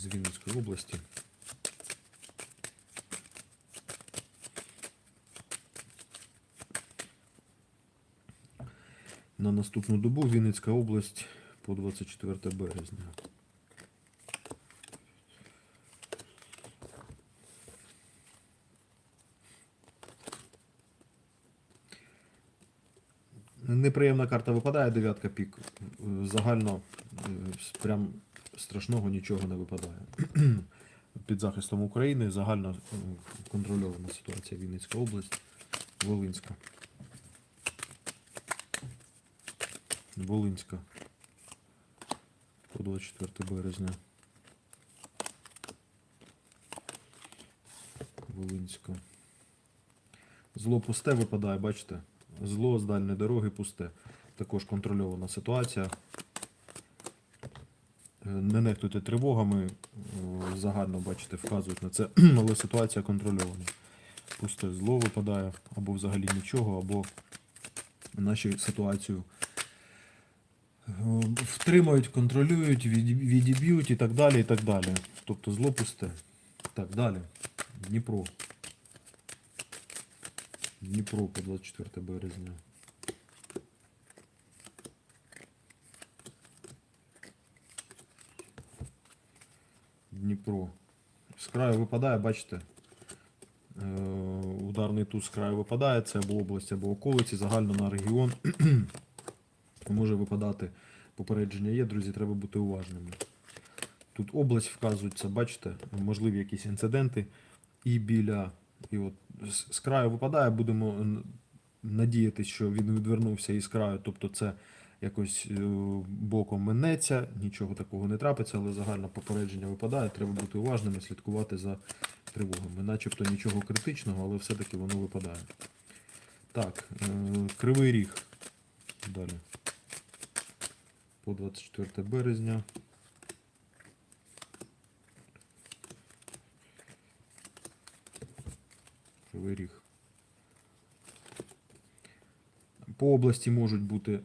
з Вінницької області. На наступну добу Вінницька область по 24 березня. Неприємна карта випадає, дев'ятка пік. Е, Загально е, прям страшного нічого не випадає. Під захистом України загально е, контрольована ситуація Вінницька область, Волинська. Волинська. По 24 березня. Волинська. Зло пусте випадає, бачите? Зло з дальньої дороги пусте. Також контрольована ситуація. Не нехтуйте тривогами, е, загально бачите, вказують на це, але ситуація контрольована. Пусте зло випадає, або взагалі нічого, або наші ситуацію е, втримають, контролюють, відіб'ють і так далі. і так далі. Тобто зло пусте. Так, далі. Дніпро. Дніпро по 24 березня. Дніпро. З краю випадає, бачите? Е, Ударний туз з краю випадає, це або область, або околиці, загально на регіон. Може випадати попередження є, друзі, треба бути уважними. Тут область вказується, бачите, можливі якісь інциденти. І біля, і от з, краю випадає, будемо надіятися, що він відвернувся із краю, тобто це якось е, боком минеться, нічого такого не трапиться, але загальне попередження випадає, треба бути уважними, слідкувати за тривогами. Начебто нічого критичного, але все-таки воно випадає. Так, е, Кривий Ріг. Далі. По 24 березня. Кривий Ріг. По області можуть бути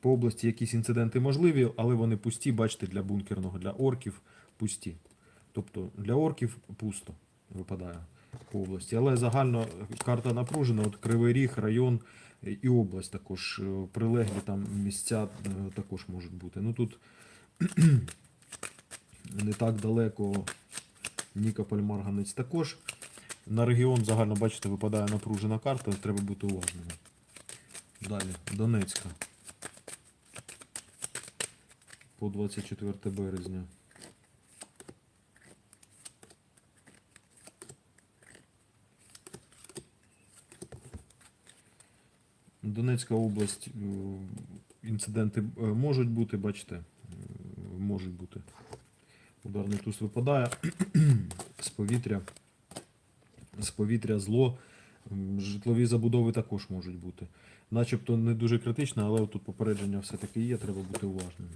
по області якісь інциденти можливі, але вони пусті, бачите, для бункерного, для орків пусті. Тобто для орків пусто випадає по області. Але загально карта напружена, от Кривий Ріг, район і область також е, прилеглі там місця е, також можуть бути. Ну тут не так далеко Нікополь Марганець також. На регіон загально, бачите, випадає напружена карта, треба бути уважними. Далі, Донецька. По 24 березня. Донецька область, е, інциденти е, можуть бути, бачите, е, можуть бути. Ударний туз випадає з повітря. З повітря зло. Житлові забудови також можуть бути. Начебто не дуже критично, але тут попередження все-таки є, треба бути уважними.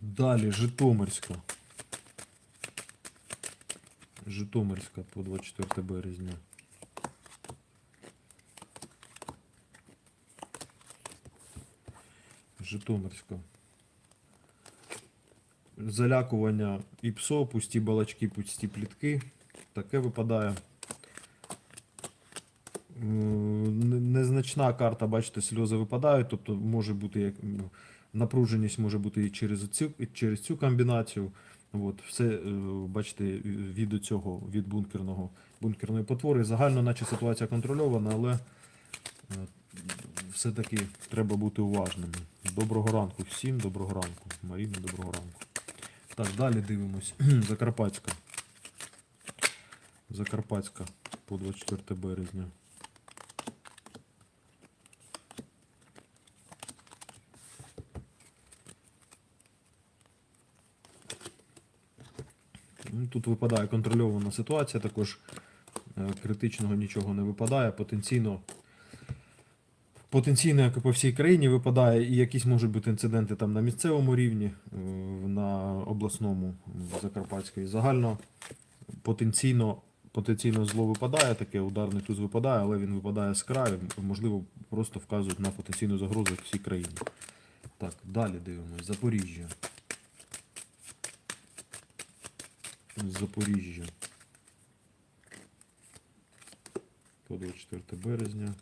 Далі Житомирська. Житомирська по 24 березня. Житомирська. Залякування і псо, пусті балачки, пусті плітки. Таке випадає. Незначна карта, бачите, сльози випадають, тобто може бути як напруженість може бути і через цю, і через цю комбінацію. От, все, е, бачите, від цього, від бункерного, бункерної потвори. Загально, наче ситуація контрольована, але е, все-таки треба бути уважними. Доброго ранку всім, доброго ранку. Маріна, доброго ранку. Так, далі дивимось. Закарпатська. Закарпатська по 24 березня. Тут випадає контрольована ситуація, також е, критичного нічого не випадає. Потенційно, потенційно, як і по всій країні, випадає, і якісь можуть бути інциденти там на місцевому рівні, е, на обласному в Закарпатської. Загально потенційно, потенційно зло випадає, таке ударний туз випадає, але він випадає з краю, можливо, просто вказують на потенційну загрозу всій країні. Так, далі дивимось. Запоріжжя. Запоріжжя. По 24 березня.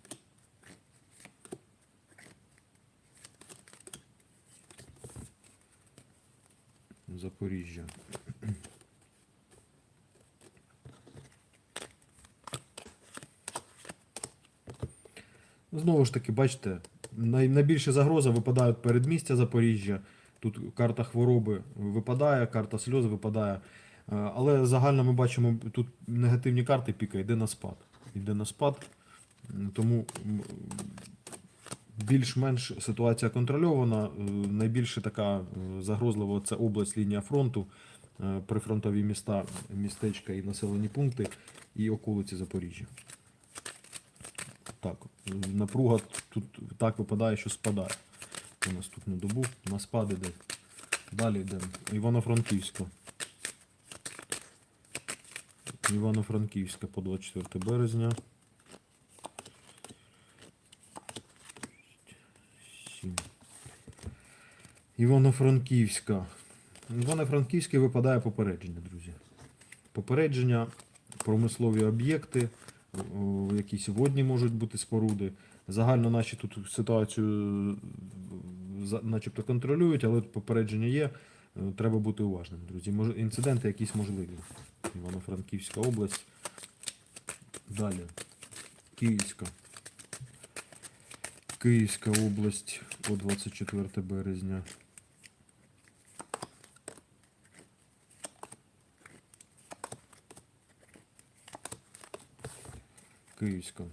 Запоріжжя. Знову ж таки, бачите, найбільша загроза випадають передмістя Запоріжжя. Тут карта хвороби випадає, карта сльоз випадає. Е, Але загально ми бачимо, тут негативні карти піка йде на спад. Йде на спад. Тому більш-менш ситуація контрольована. Е, Найбільше така е, загрозлива це область лінія фронту, прифронтові міста, містечка і населені пункти, і околиці Запоріжжя. Так, напруга тут так випадає, що спадає на наступну добу. На спад іде. Далі йде Івано-Франківська. Івано-Франківська по 24 березня. Сім. Івано-Франківська. Івано-Франківське випадає попередження, друзі. Попередження, промислові об'єкти, якісь водні можуть бути споруди. Загально наші тут ситуацію е, начебто контролюють, але попередження є. Е, Треба бути уважним, друзі. Інциденти якісь можливі. Івано-Франківська область. Далі. Київська. Київська область по 24 березня. Київська.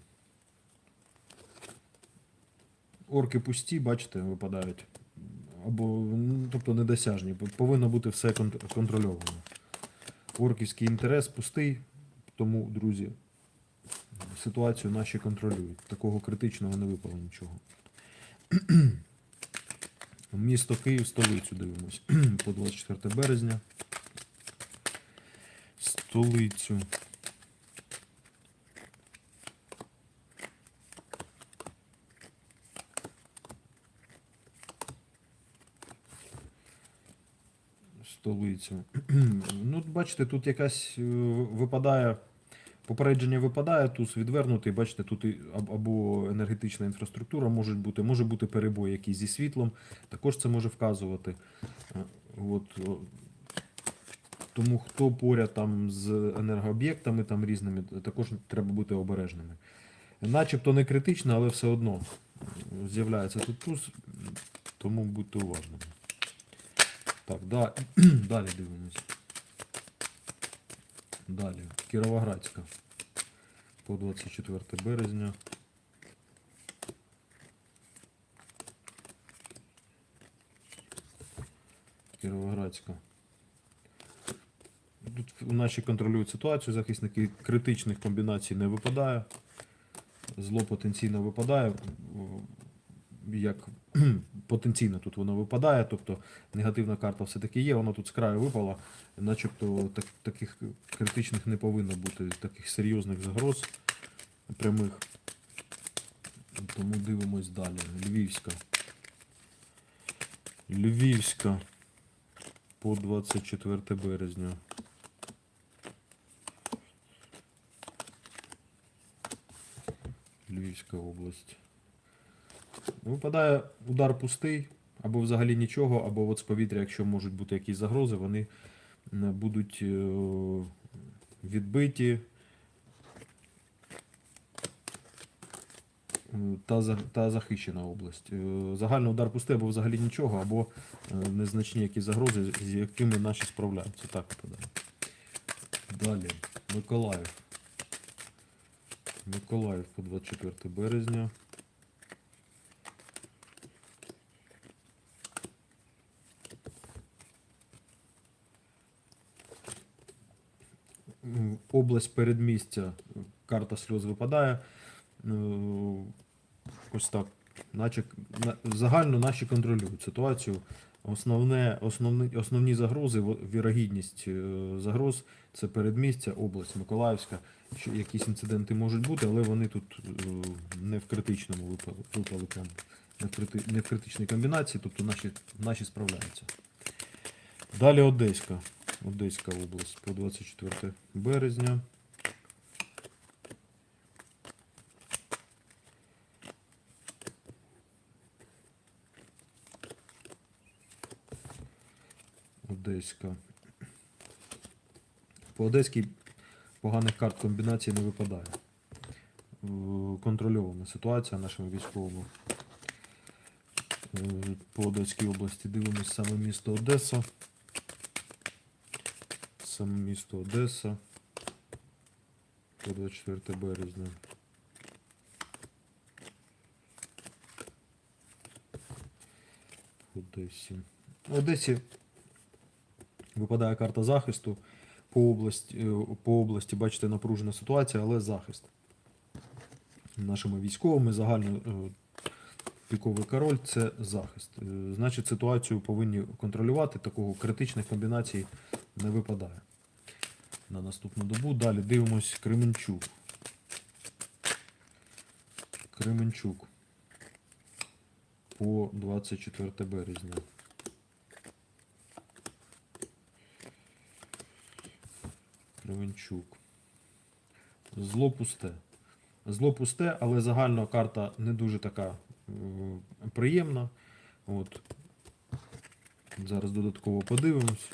Орки пусті, бачите, випадають. Або, ну, тобто недосяжні. Повинно бути все контрольовано. Орківський інтерес пустий, тому, друзі, ситуацію наші контролюють. Такого критичного не випало нічого. Місто Київ, столицю дивимось. По 24 березня. Столицю. Столицю. Ну, бачите, тут якась е, випадає. Попередження випадає, туз відвернутий, бачите, тут або енергетична інфраструктура може бути, може бути перебой якийсь зі світлом, також це може вказувати. Е, От, тому хто поряд там з енергооб'єктами там різними, також треба бути обережними. Начебто не критично, але все одно е, з'являється тут туз, тому будьте уважними. Так, да, далі дивимось. Далі. Кіровоградська. По 24 березня. Кіровоградська. Тут наші контролюють ситуацію, захисники критичних комбінацій не випадає. Зло потенційно випадає. Як потенційно тут воно випадає, тобто негативна карта все-таки є, воно тут з краю випала, начебто так, таких критичних не повинно бути, таких серйозних загроз прямих. Тому дивимось далі. Львівська. Львівська по 24 березня. Львівська область. Випадає удар пустий, або взагалі нічого, або от з повітря, якщо можуть бути якісь загрози, вони будуть е, відбиті е, та, захищена область. Е, Загальний удар пустий, або взагалі нічого, або е, незначні якісь загрози, з якими наші справляються. Так випадає. Далі. Миколаїв. Миколаїв по 24 березня. Область передмістя, карта сльоз випадає. Ну, Ось так. Наче загально наші контролюють ситуацію. Основне, основні, основні загрози, вірогідність е, загроз це передмістя, область Миколаївська. Що якісь інциденти можуть бути, але вони тут е, не в критичному випали, випали прям, не, в крити, не в критичній комбінації, тобто наші, наші справляються. Далі Одеська. Одеська область по 24 березня. Одеська. По Одеській поганих карт комбінацій не випадає. Е, Контрольована ситуація нашими військовими. Е, По Одеській області дивимось саме місто Одеса. Саме місто Одеса. По 24 березня. Одесі. В Одесі випадає карта захисту. По області, е, по області, бачите, напружена ситуація, але захист. Нашими військовими загально е, піковий король це захист. Е, Значить, ситуацію повинні контролювати, такого критичних комбінацій не випадає. На наступну добу. Далі дивимось Кременчук. Кременчук. По 24 березня. Кременчук. Зло пусте. Зло пусте, але загальна карта не дуже така е, приємна. От. Зараз додатково подивимось.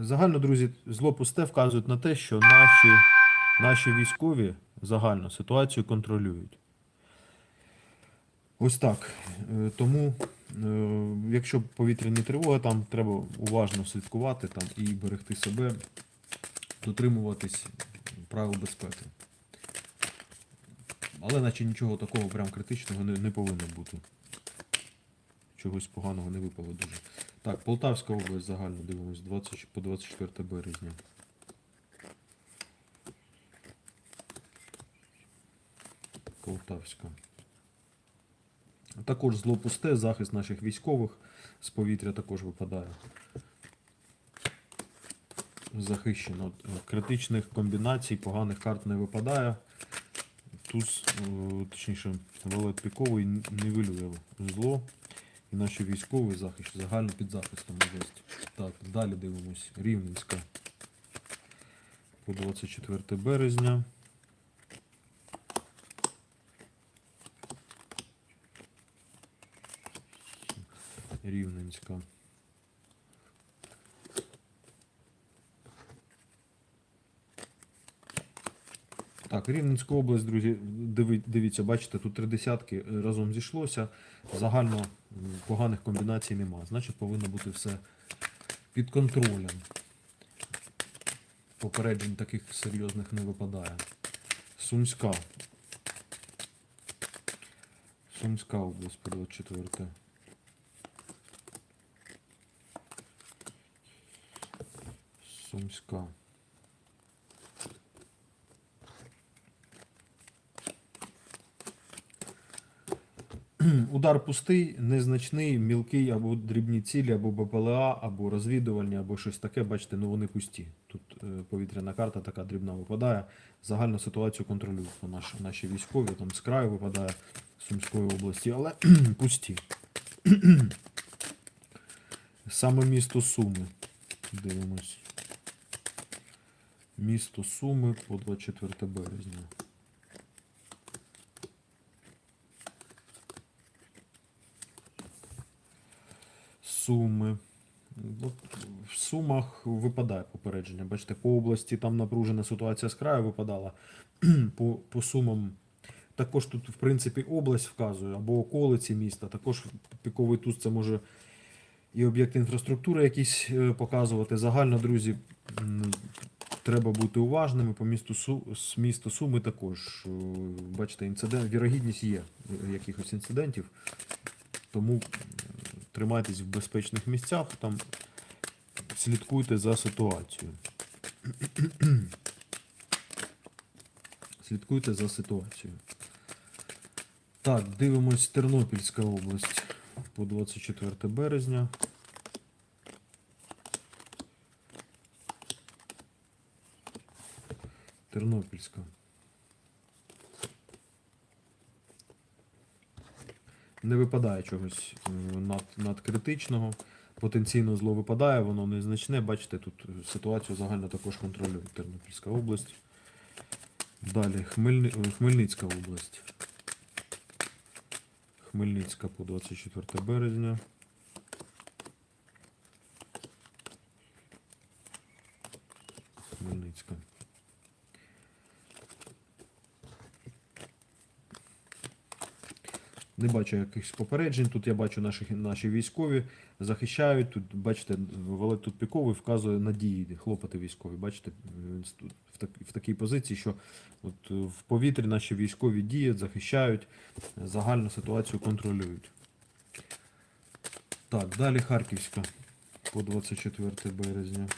Загально, друзі, зло пусте вказують на те, що наші, наші військові загально ситуацію контролюють. Ось так. Е, Тому, е, якщо повітряні тривоги, там треба уважно слідкувати там, і берегти себе, дотримуватись правил безпеки. Але наче нічого такого прям критичного не, не повинно бути. Чогось поганого не випало дуже. Так, Полтавська область загально дивимось 20, по 24 березня. Полтавська. Також зло пусте, захист наших військових з повітря також випадає. Захищено. Критичних комбінацій, поганих карт не випадає. Туз, е, точніше, валет піковий нівелює зло. І наші військовий захист загально під захистом області. Так, далі дивимось. Рівненська. По 24 березня. Рівненська. Так, Рівненська область, друзі, дивіться, бачите, тут три десятки е, разом зійшлося. Загально поганих комбінацій нема. Значить, повинно бути все під контролем. Попереджень таких серйозних не випадає. Сумська. Сумська область по 24. Сумська. Удар пустий, незначний, мілкий або дрібні цілі, або БПЛА, або розвідувальні, або щось таке. Бачите, ну вони пусті. Тут е, повітряна карта така дрібна випадає. Загальну ситуацію контролюють наш, наші військові, там з краю випадає Сумської області, але пусті. Саме місто Суми. Дивимось. Місто Суми по 24 березня. Суми. От В Сумах випадає попередження. Бачите, по області там напружена ситуація з краю випадала. по, по Сумам також тут, в принципі, область вказує, або околиці міста. Також піковий туз це може і об'єкти інфраструктури якісь е, показувати. Загально, друзі, треба бути уважними. По місту Су, з міста Суми також. е, Бачите, інцидент, вірогідність є е, якихось інцидентів. Тому тримайтесь в безпечних місцях, там слідкуйте за ситуацією. Слідкуйте за ситуацією. Так, дивимось Тернопільська область по 24 березня. Тернопільська. Не випадає чогось е, над, надкритичного. потенційно зло випадає, воно незначне. Бачите, тут ситуацію загально також контролює Тернопільська область. Далі Хмельни... е, Хмельницька область. Хмельницька по 24 березня. Хмельницька. Не бачу якихось попереджень. Тут я бачу наші, наші військові захищають. Тут, бачите, Валет тут піковий вказує надії, хлопати військові. Бачите, він тут в, так, в такій позиції, що от е, в повітрі наші військові діють, захищають, загальну ситуацію контролюють. Так, далі Харківська по 24 березня.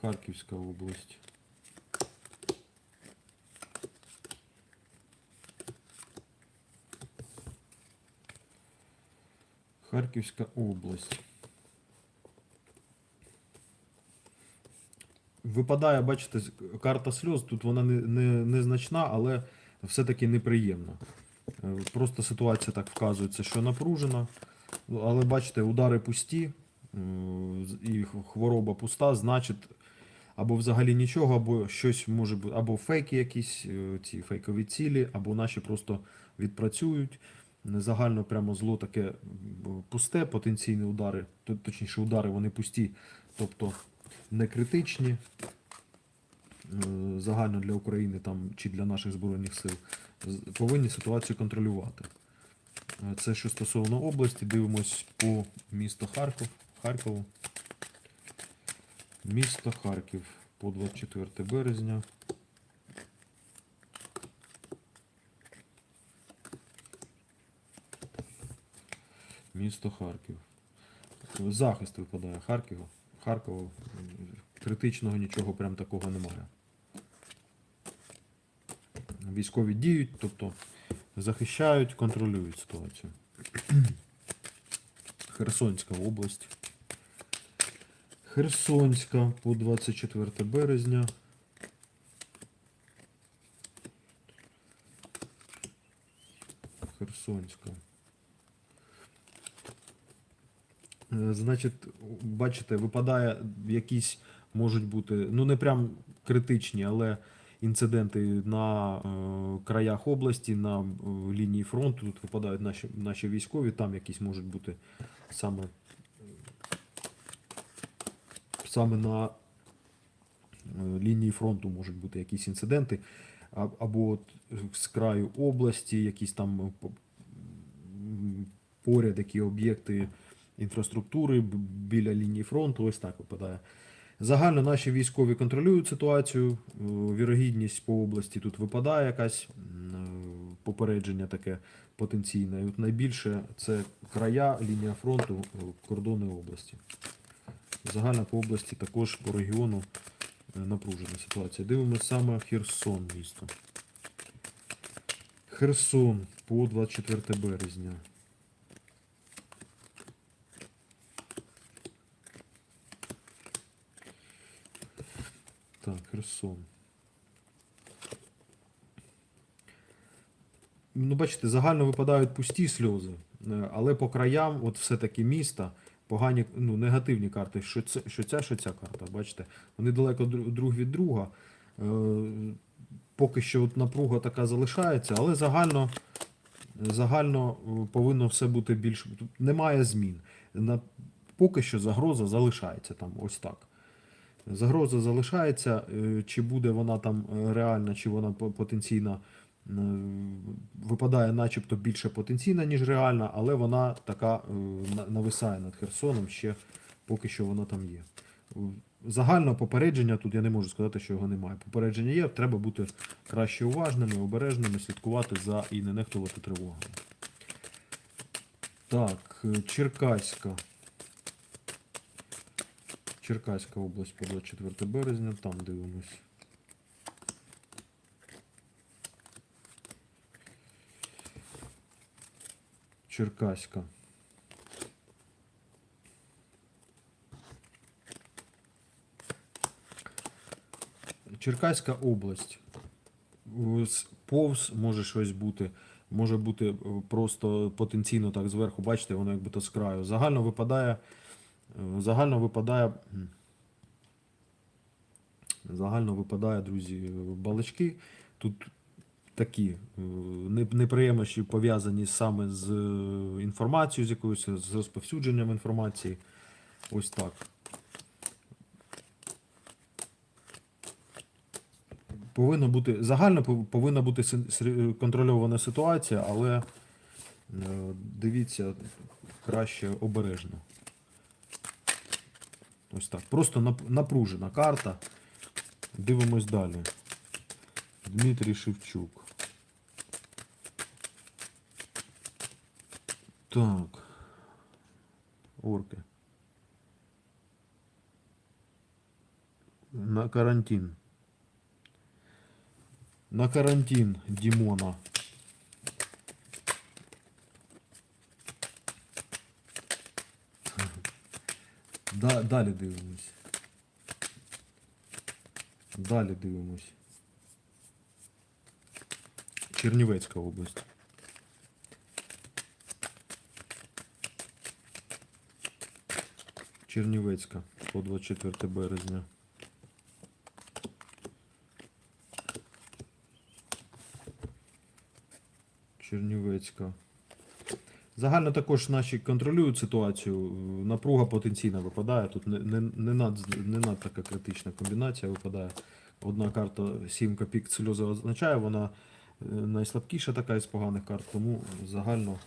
Харківська область. Харківська область. Випадає, бачите, карта сльоз, тут вона не, не, незначна, але все-таки неприємна. Е, Просто ситуація так вказується, що напружена. Ну, Але бачите, удари пусті е, і хвороба пуста, значить, або взагалі нічого, або щось може бути, або фейки якісь, е, ці фейкові цілі, або наші просто відпрацюють. Загально прямо зло таке пусте, потенційні удари, точніше, удари вони пусті, тобто не критичні. Е, Загально для України там, чи для наших Збройних сил повинні ситуацію контролювати. Е, Це що стосовно області, дивимось по місту Харків. Харкову. Місто Харків по 24 березня. Місто Харків. Захист випадає Харкова. Харкова. Критичного нічого прям такого немає. Військові діють, тобто захищають, контролюють ситуацію. Херсонська область. Херсонська по 24 березня. Херсонська. Е, Значить, бачите, випадає якісь можуть бути, ну не прям критичні, але інциденти на е, краях області, на е, лінії фронту. Тут випадають наші, наші військові, там якісь можуть бути саме, саме на е, лінії фронту можуть бути якісь інциденти, а- або от з краю області, якісь там е, поряд які об'єкти інфраструктури біля лінії фронту, ось так випадає. Загально наші військові контролюють ситуацію. е, Вірогідність по області тут випадає якась е, попередження таке потенційне. От найбільше це края, лінія фронту, е, кордони області. Загально по області також по регіону напружена ситуація. Дивимося саме Херсон місто. Херсон по 24 березня. Так, Херсон. Ну, бачите, загально випадають пусті сльози, е, але по краям, от все-таки міста, погані, ну, негативні карти. Що, це, що ця, що ця карта, бачите, вони далеко друг від друга. Е, Поки що от напруга така залишається, але загально, загально е, повинно все бути більш. Немає змін. На, поки що загроза залишається там, ось так. Загроза залишається, е, чи буде вона там е, реальна, чи вона по- потенційна е, випадає начебто більше потенційна, ніж реальна, але вона така нависає над Херсоном, ще поки що вона там є. Загального попередження тут я не можу сказати, що його немає. Попередження є, треба бути краще уважними, обережними, слідкувати за і не нехтувати тривогами. Так, Черкаська. Черкаська область по 24 березня, там дивимось. Черкаська. Черкаська область. Повз може щось бути. може бути е, просто потенційно так зверху, бачите, воно якби то з краю. Загально випадає, загально випадає. Загально випадає, друзі, балачки. Тут такі е, неприємності пов'язані саме з е, інформацією, з якоюсь, з розповсюдженням інформації. Ось так. Повинно бути, загально повинна бути контрольована ситуація, але е, дивіться краще обережно. Ось так. Просто нап- напружена карта. Дивимось далі. Дмитрій Шевчук. Так. Орки. На карантин. На карантин Дімона. Да, далі дивимось. Далі дивимось. Чернівецька область. Чернівецька по 24 березня. Чернівецька. Загально також наші контролюють ситуацію. Напруга потенційна випадає. Тут не, не, не, над, не над така критична комбінація випадає. Одна карта 7 копійок сльози означає, вона е, найслабкіша така із поганих карт, тому загально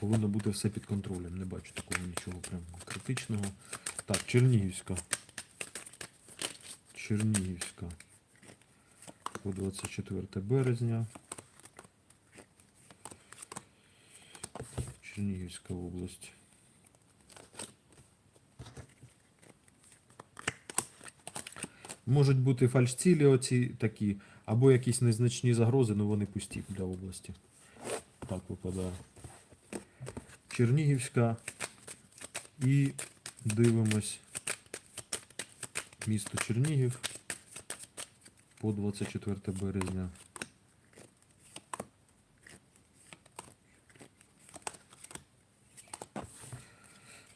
повинно бути все під контролем. Не бачу такого нічого прям критичного. Так, Чернігівська. Чернігівська. По 24 березня. Чернігівська область. Можуть бути фальшцілі оці такі, або якісь незначні загрози, але вони пусті для області. Так випадає. Чернігівська. І дивимось місто Чернігів по 24 березня.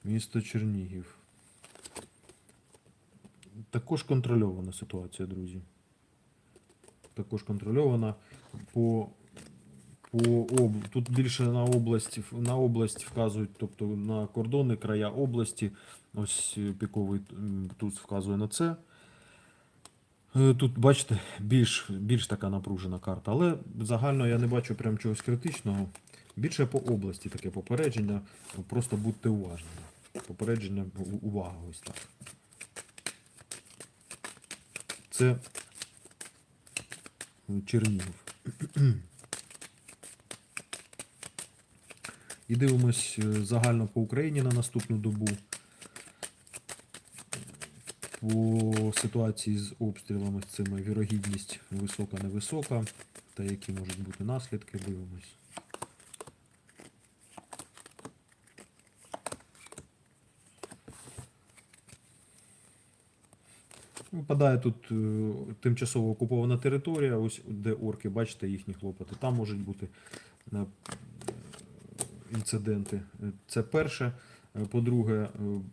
Місто Чернігів. Також контрольована ситуація, друзі. Також контрольована по, по об... тут більше на область, на область вказують, тобто на кордони, края області. Ось піковий тут вказує на це. Е, Тут, бачите, більш, більш така напружена карта, але загально я не бачу прям чогось критичного. Більше по області таке попередження. Просто будьте уважними. Попередження, увага, ось так. Це Чернігів. І дивимось е, загально по Україні на наступну добу. По ситуації з обстрілами з цими вірогідність висока-невисока. Та які можуть бути наслідки, дивимось. Випадає тут е, тимчасово окупована територія, ось де орки, бачите їхні хлопоти. Там можуть бути е, інциденти. Це перше. Е, По-друге,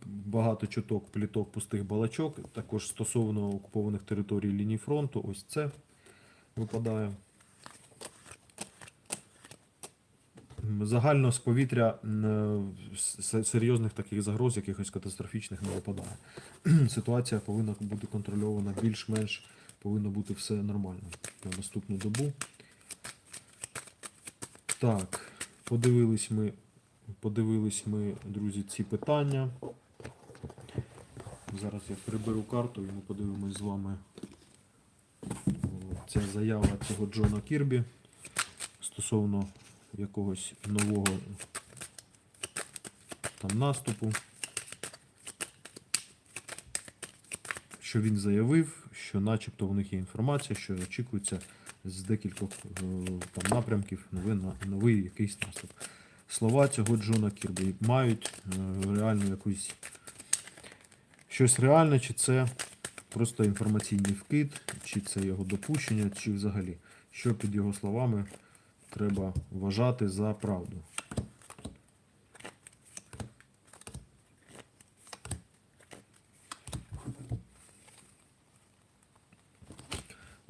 багато чуток, пліток, пустих балачок. Також стосовно окупованих територій лінії фронту. Ось це випадає. Загально з повітря е, серйозних таких загроз, якихось катастрофічних не випадає. Ситуація повинна бути контрольована більш-менш, повинно бути все нормально на наступну добу. Так, подивились ми, подивились ми, друзі, ці питання. Зараз я приберу карту і ми подивимось з вами. Ця заява цього Джона Кірбі стосовно якогось нового там наступу. Що він заявив, що начебто в них є інформація, що очікується з декількох е, там напрямків новий, новий якийсь наступ. Слова цього Джона Кірбі мають е, реальну якусь щось реальне, чи це просто інформаційний вкид, чи це його допущення, чи взагалі, що під його словами треба вважати за правду.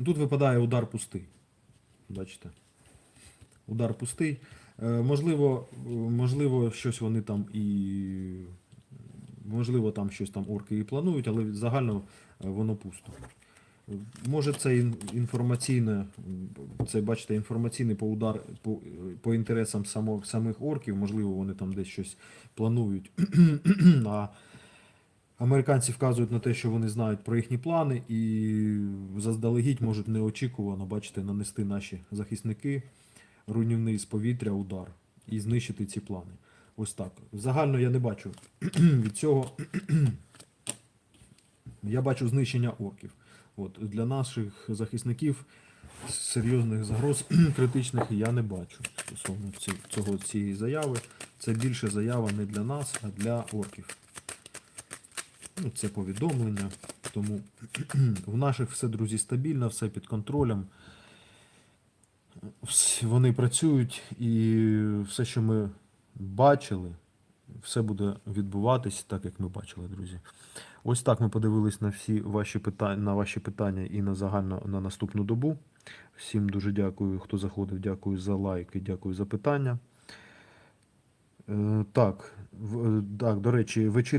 Тут випадає удар пустий. Бачите? Удар пустий. Е, Можливо, можливо, щось вони там і. Можливо, там щось там орки і планують, але загально е, воно пусто. Може, це інформаційне, це бачите, інформаційний по удар по, по інтересам само, самих орків, можливо, вони там десь щось планують. а американці вказують на те, що вони знають про їхні плани і заздалегідь можуть неочікувано, бачите, нанести наші захисники руйнівний з повітря удар і знищити ці плани. Ось так. Загально я не бачу від цього. Я бачу знищення орків. От, для наших захисників серйозних загроз критичних я не бачу стосовно цього, цієї заяви. Це більше заява не для нас, а для орків. Ну, це повідомлення. Тому в наших все, друзі, стабільно, все під контролем. Вони працюють і все, що ми бачили, все буде відбуватись так, як ми бачили, друзі. Ось так ми подивились на всі ваші питання, на ваші питання і на загально на наступну добу. Всім дуже дякую, хто заходив. Дякую за лайки, дякую за питання. Е, Так, е, так, до речі, вечір.